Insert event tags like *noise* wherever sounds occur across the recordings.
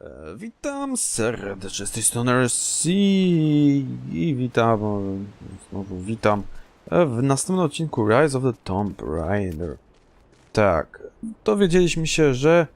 E, Witam serdecznie z tej strony RC i witam, znowu witam e, w następnym odcinku Rise of the Tomb Raider. Tak, dowiedzieliśmy się, że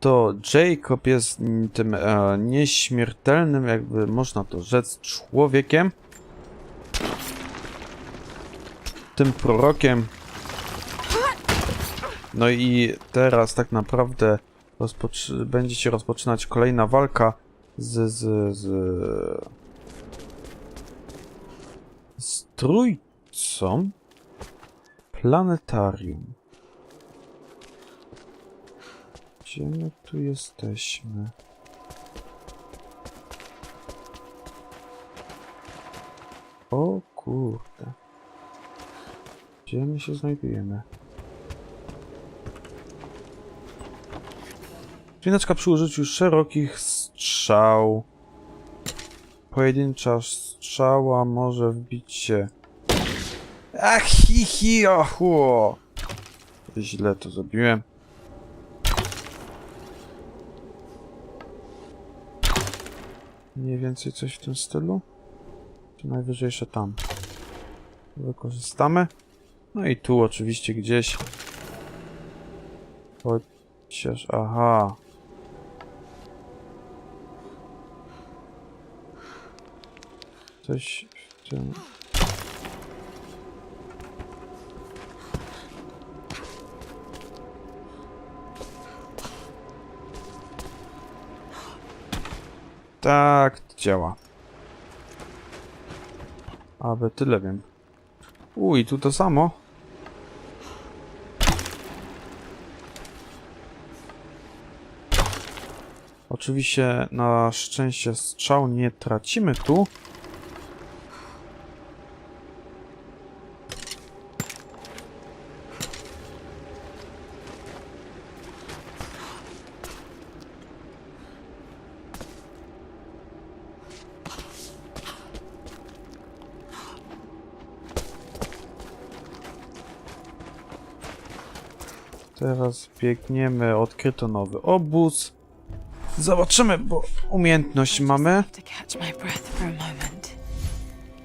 to Jacob jest tym e, nieśmiertelnym, jakby można to rzec, człowiekiem. Tym prorokiem. No i teraz tak naprawdę rozpoczy- będzie się rozpoczynać kolejna walka z, z, z, z trójcą planetarium. Gdzie my tu jesteśmy? O kurde. Gdzie my się znajdujemy? Spinaczka przy użyciu szerokich strzał. Pojedyncza strzała może wbić się. Ach, hi, hi, ohu. Źle to zrobiłem. Mniej więcej coś w tym stylu. Czy najwyżej jeszcze tam. Wykorzystamy. No i tu oczywiście gdzieś. Chociaż, aha. Coś w tym. Tak, działa. Aby tyle wiem. Uj, tu to samo. Oczywiście na szczęście strzał nie tracimy tu. Teraz biegniemy, odkryto nowy obóz. Zobaczymy, bo umiejętność mamy.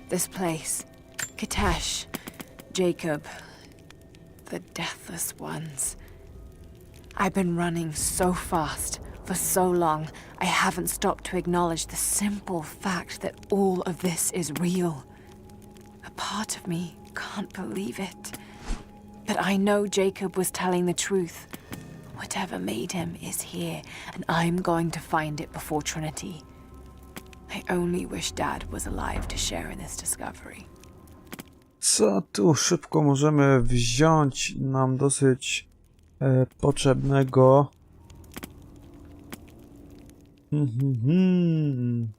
This place, Katash, Jacob, the deathless ones. I've been running so fast for so long, I haven't stopped to acknowledge the simple fact that all of this is real. A part of me can't believe it. But I know Jacob was telling the truth. Whatever made him is here, and I'm going to find it before Trinity. I only wish Dad was alive to share in this discovery. Co tu szybko możemy wziąć nam dosyć e, potrzebnego. Mhm, mhm.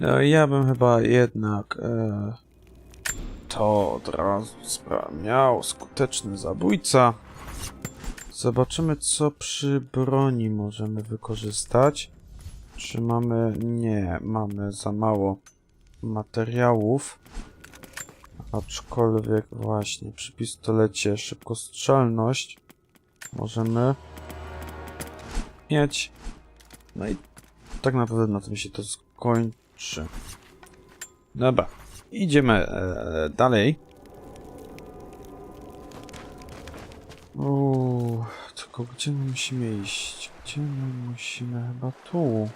No, ja bym chyba jednak e, to od razu miał skuteczny zabójca. Zobaczymy, co przy broni możemy wykorzystać. Czy mamy... Nie, mamy za mało materiałów. Aczkolwiek właśnie przy pistolecie szybkostrzelność możemy mieć. No i tak naprawdę na tym się to skończy. Dobra, idziemy e, dalej. Uuu, tylko gdzie my musimy iść? Gdzie my musimy? Chyba tu.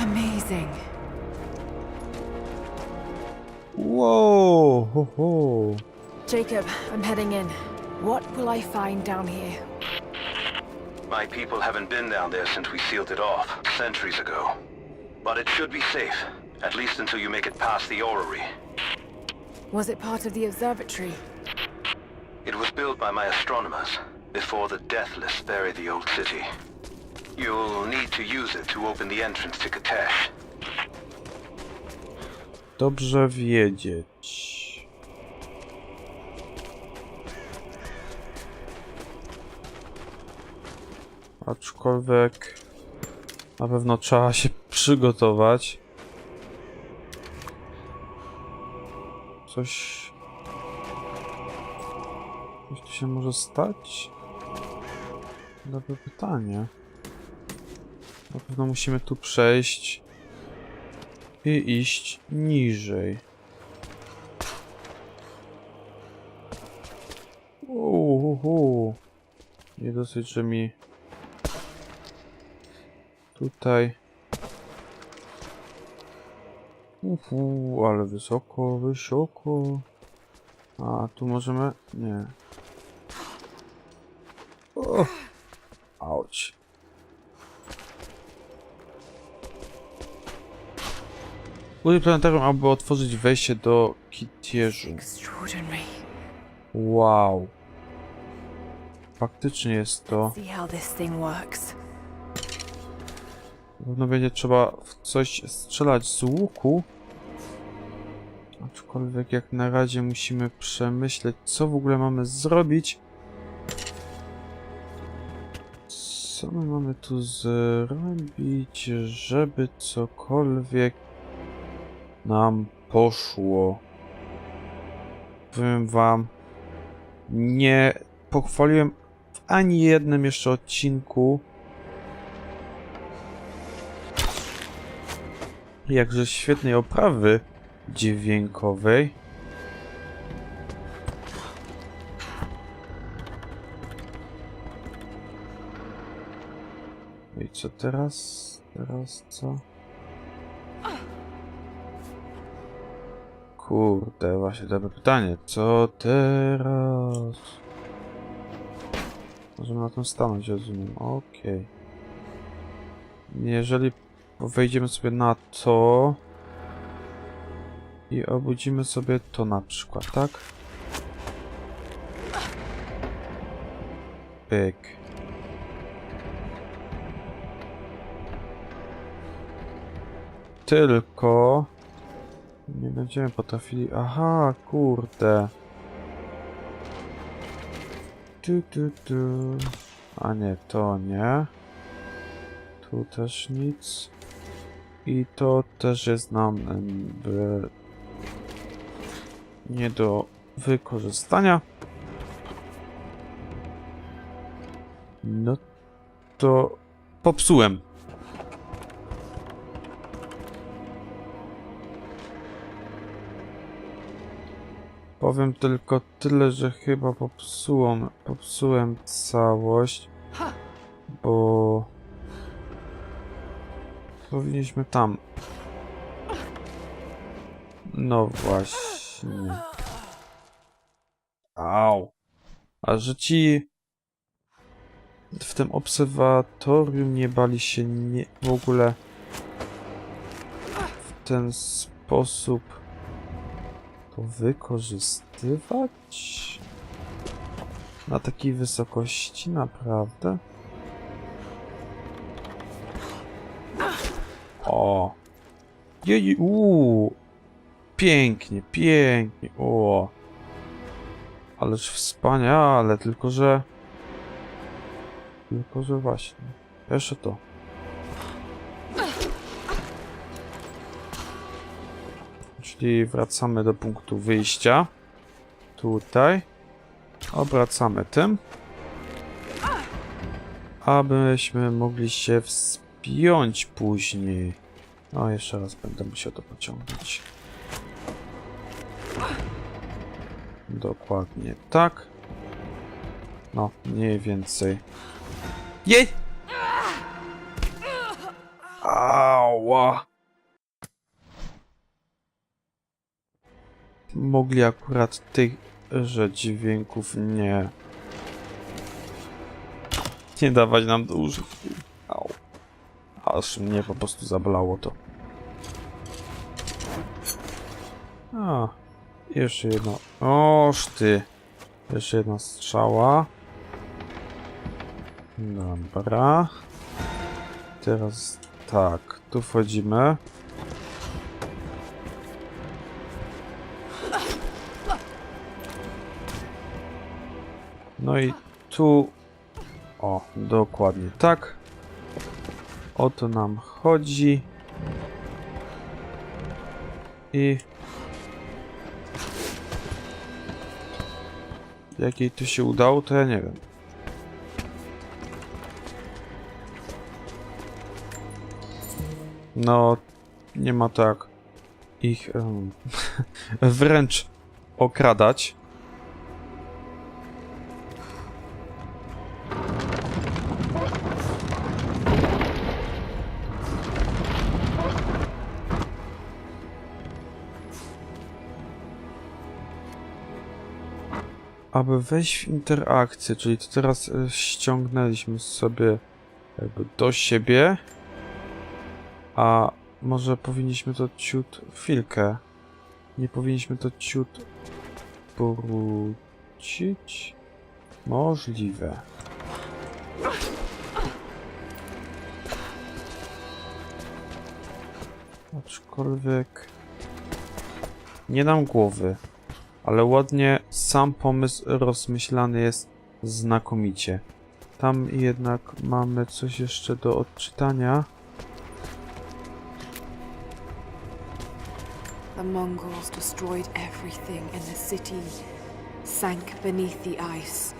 Amazing. Whoa! Ho, ho. Jacob, I'm heading in. What will I find down here? My people haven't been down there since we sealed it off, centuries ago. But it should be safe, at least until you make it past the orrery. Was it part of the observatory? It was built by my astronomers, before the Deathless buried the old city. You'll need to use it to open the entrance to Katesh. Dobrze wiedzieć. Aczkolwiek na pewno trzeba się przygotować. Coś... Coś tu się może stać? Dobre pytanie. Na pewno musimy tu przejść i iść niżej. Uhuhu. Nie dosyć, że mi tutaj. Uhu, ale wysoko, wysoko. A tu możemy. Nie. O. Auć. Użyj planetarium, aby otworzyć wejście do kitierzu. Extraordinary. Wow. Faktycznie jest to. Pewno będzie trzeba w coś strzelać z łuku. Aczkolwiek jak na razie musimy przemyśleć, co w ogóle mamy zrobić. Co my mamy tu zrobić, żeby cokolwiek nam poszło? Powiem wam, nie pochwaliłem w ani jednym jeszcze odcinku jakże świetnej oprawy dźwiękowej. I co teraz? Teraz co? Kurde, właśnie dobre pytanie. Co teraz? Możemy na tym stanąć, rozumiem. Okej. Jeżeli wejdziemy sobie na to i obudzimy sobie to na przykład, tak? Pyk. Tylko nie będziemy potrafili. Aha, kurde. Tu, tu, tu. A nie, to nie. Tu też nic. I to też jest nam nie do wykorzystania. No to popsułem. Powiem tylko tyle, że chyba popsułem, popsułem całość, bo powinniśmy tam. No właśnie. Au. A że ci w tym obserwatorium nie bali się nie, w ogóle w ten sposób to wykorzystywać? Na takiej wysokości, naprawdę? O! Jej, uuu! Pięknie, pięknie, o! Ależ wspaniale, tylko że... Tylko że właśnie. Jeszcze to. Czyli wracamy do punktu wyjścia. Tutaj. Obracamy tym. Abyśmy mogli się wspiąć później. No, jeszcze raz będę musiał to pociągnąć. Dokładnie tak. No, mniej więcej. Jej! Ała! Mogli akurat tychże dźwięków nie... Nie dawać nam użytku. Au. Aż mnie po prostu zabolało to. A, jeszcze jedno. Oż ty. Jeszcze jedna strzała. Dobra. Teraz tak, tu wchodzimy. No i tu O, dokładnie tak. O to nam chodzi. I... Jak jej to się udało, to ja nie wiem. No, nie ma tak ich em, *laughs* wręcz okradać. Aby wejść w interakcję, czyli to teraz e, ściągnęliśmy sobie jakby do siebie, a może powinniśmy to ciut chwilkę. Nie powinniśmy to ciut wrócić? Możliwe. Aczkolwiek nie dam głowy, ale ładnie sam pomysł rozmyślany jest znakomicie. Tam jednak mamy coś jeszcze do odczytania. The Mongols destroyed everything, and the city sank beneath the ice.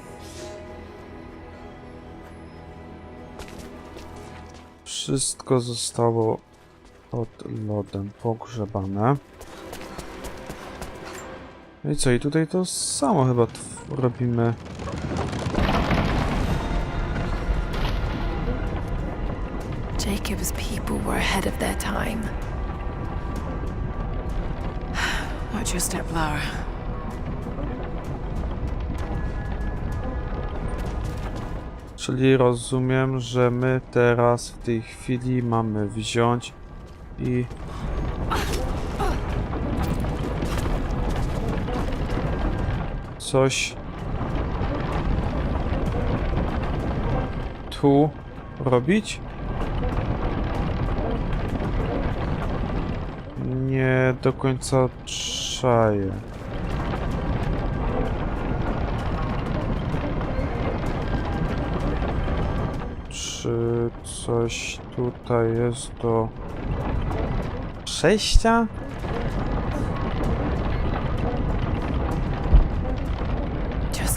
Wszystko zostało pod lodem pogrzebane. No i co, i tutaj to samo chyba robimy. Jacob's people were ahead of their time. *sighs* Watch your step, Lara. Czyli rozumiem, że my teraz w tej chwili mamy wziąć i... Coś... Tu robić? Nie do końca czaję. Czy coś tutaj jest do przejścia?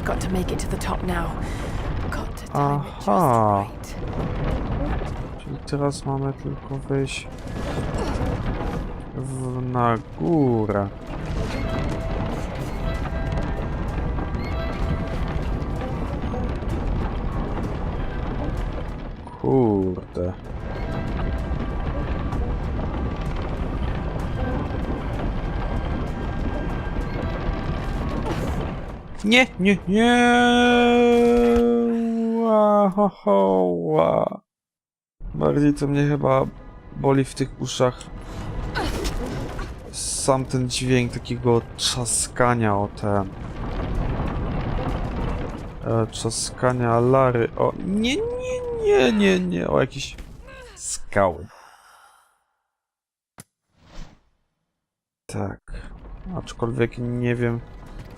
Just got to make it to the top now. Got to time it just Aha. right. Czyli teraz mamy tylko wejść w, na górę. Kurde. Nie, nie, nie. Ła, ho, ho. Bardziej to mnie chyba boli w tych uszach sam ten dźwięk takiego trzaskania o te... E, trzaskania Lary o... Nie, nie, nie, nie, nie, o jakieś skały. Tak. Aczkolwiek nie wiem,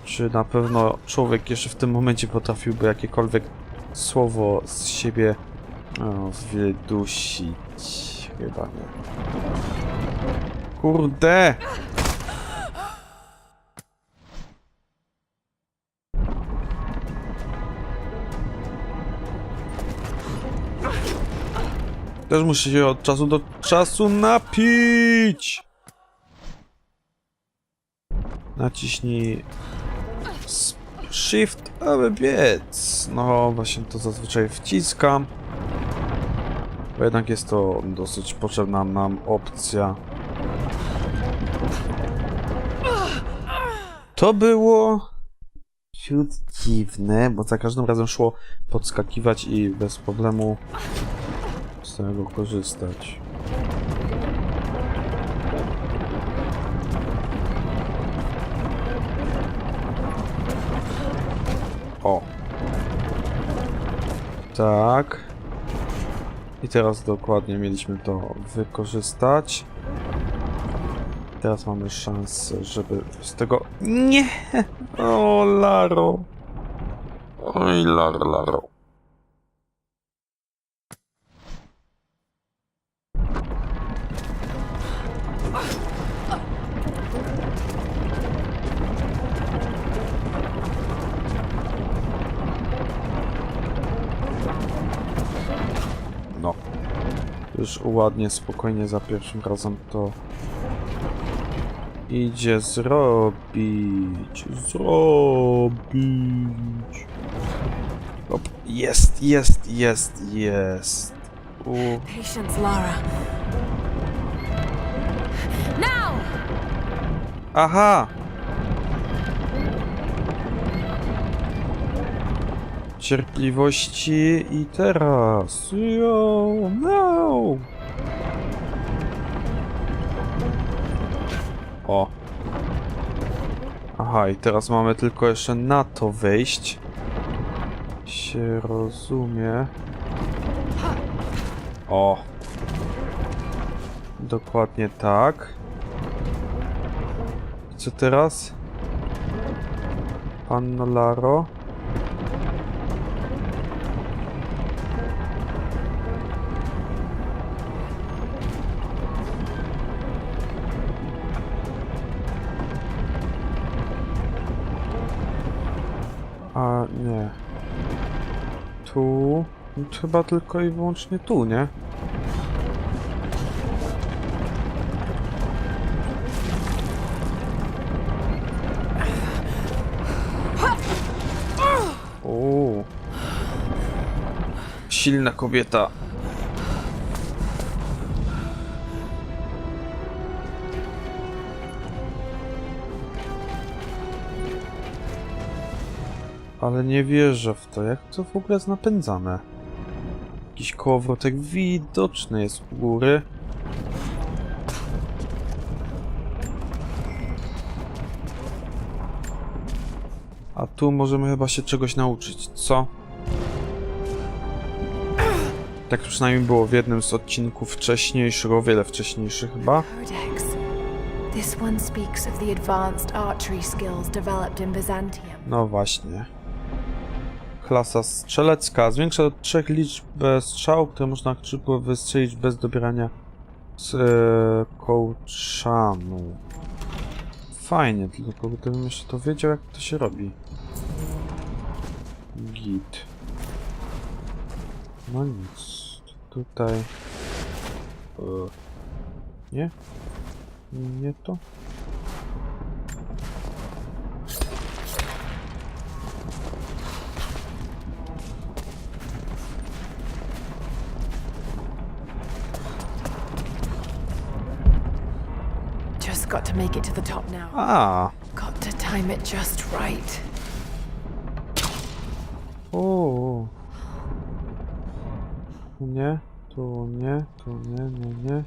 czy na pewno człowiek jeszcze w tym momencie potrafiłby jakiekolwiek słowo z siebie o, wydusić. Chyba nie. Kurde! Też muszę się od czasu do czasu napić! Naciśnij Shift, aby biec. No, właśnie to zazwyczaj wciskam. Bo jednak jest to dosyć potrzebna nam opcja. To było ciut dziwne, bo za każdym razem szło podskakiwać i bez problemu z tego korzystać. O. Tak. I teraz dokładnie mieliśmy to wykorzystać. Teraz mamy szansę, żeby z tego... Nie! O, Laro! Oj, Laro, Laro. Już ładnie, spokojnie za pierwszym razem to idzie zrobić. Zrobić. Hop. Jest, jest, jest, jest. U. Patience, Lara. Now! Aha! Cierpliwości i teraz. Yo, no! O. Aha, i teraz mamy tylko jeszcze na to wejść. Się rozumie. O. Dokładnie tak. Co teraz? Panno Laro? Chyba tylko i wyłącznie tu, nie? O. Silna kobieta. Ale nie wierzę w to. Jak to w ogóle jest napędzane? Jakiś kołowrotek widoczny jest u góry. A tu możemy chyba się czegoś nauczyć, co? Tak przynajmniej było w jednym z odcinków wcześniejszych, o wiele wcześniejszych chyba. No właśnie. Klasa strzelecka. Zwiększa do trzech liczbę strzał, które można szybko wystrzelić bez dobierania z e, kołczanu. Fajnie, tylko gdybym jeszcze to wiedział, jak to się robi. Git. No nic. Tutaj... E, nie? Nie to? Just got to make it to the top now. A, Got to time it just right. O. Tu nie, tu nie, tu nie, nie, nie.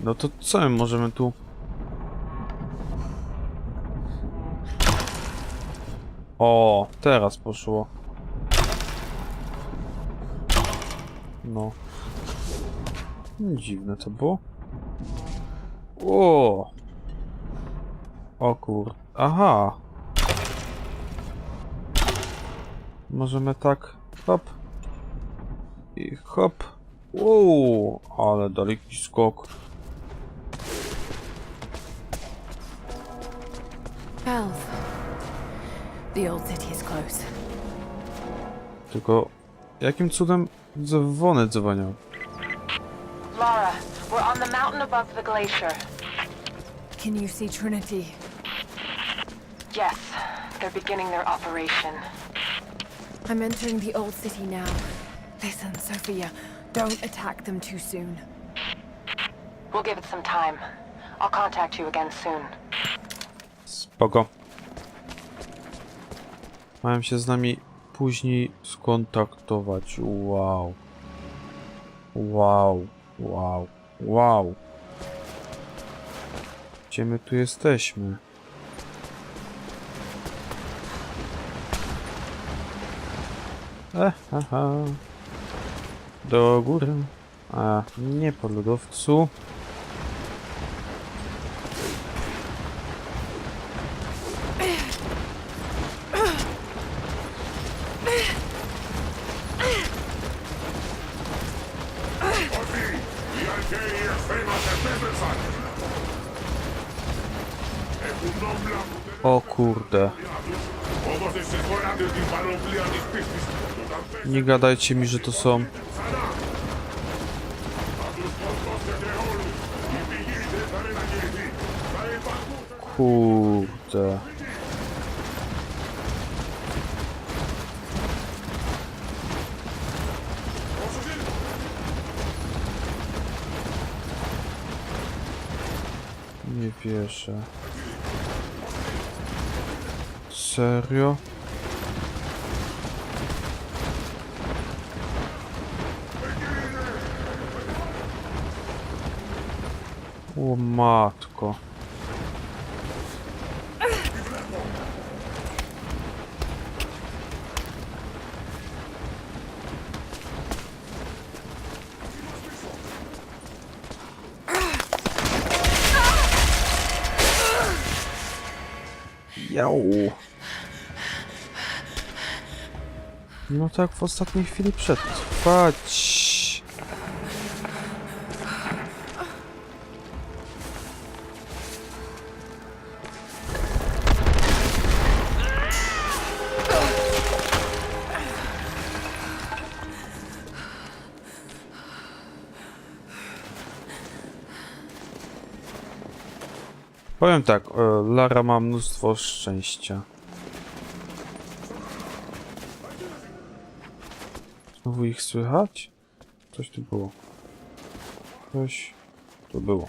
No to co my możemy tu? O, teraz poszło. No. Dziwne to było. O! O kur... Aha! Możemy tak... Hop. I hop. Wow! Ale daleki skok. Bells. The old city is close. Tylko... Jakim cudem dzwony dzwonią? Lara, we're on the mountain above the glacier. Can you see Trinity? Yes, they're beginning their operation. I'm entering the old city now. Listen, Sophia, don't attack them too soon. We'll give it some time. I'll contact you again soon. Spoko. Mają się z nami później skontaktować. Wow. Wow. Wow. Wow. Gdzie my tu jesteśmy? E, aha. Do góry. A, nie po lodowcu. Nie gadajcie mi, że to są... Kurde... Nie wierzę. Serio? O matko. Jau. No tak w ostatniej chwili przetrwać. Powiem tak, e, Lara ma mnóstwo szczęścia. Znowu ich słychać? Coś tu było. Coś tu było.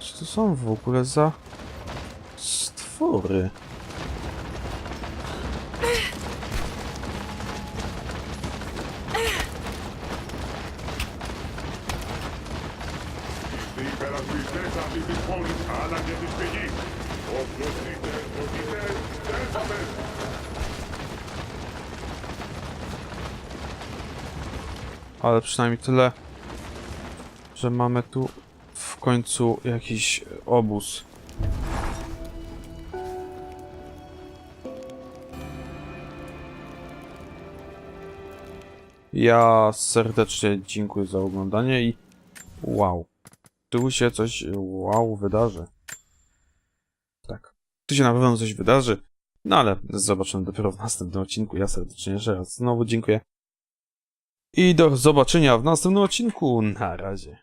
Co to są w ogóle za stwory? Ale przynajmniej tyle, że mamy tu w końcu jakiś obóz. Ja serdecznie dziękuję za oglądanie i wow. Tu się coś wow wydarzy. Tak. Tu się na pewno coś wydarzy. No ale zobaczymy dopiero w następnym odcinku. Ja serdecznie jeszcze raz znowu dziękuję. I do zobaczenia w następnym odcinku. Na razie.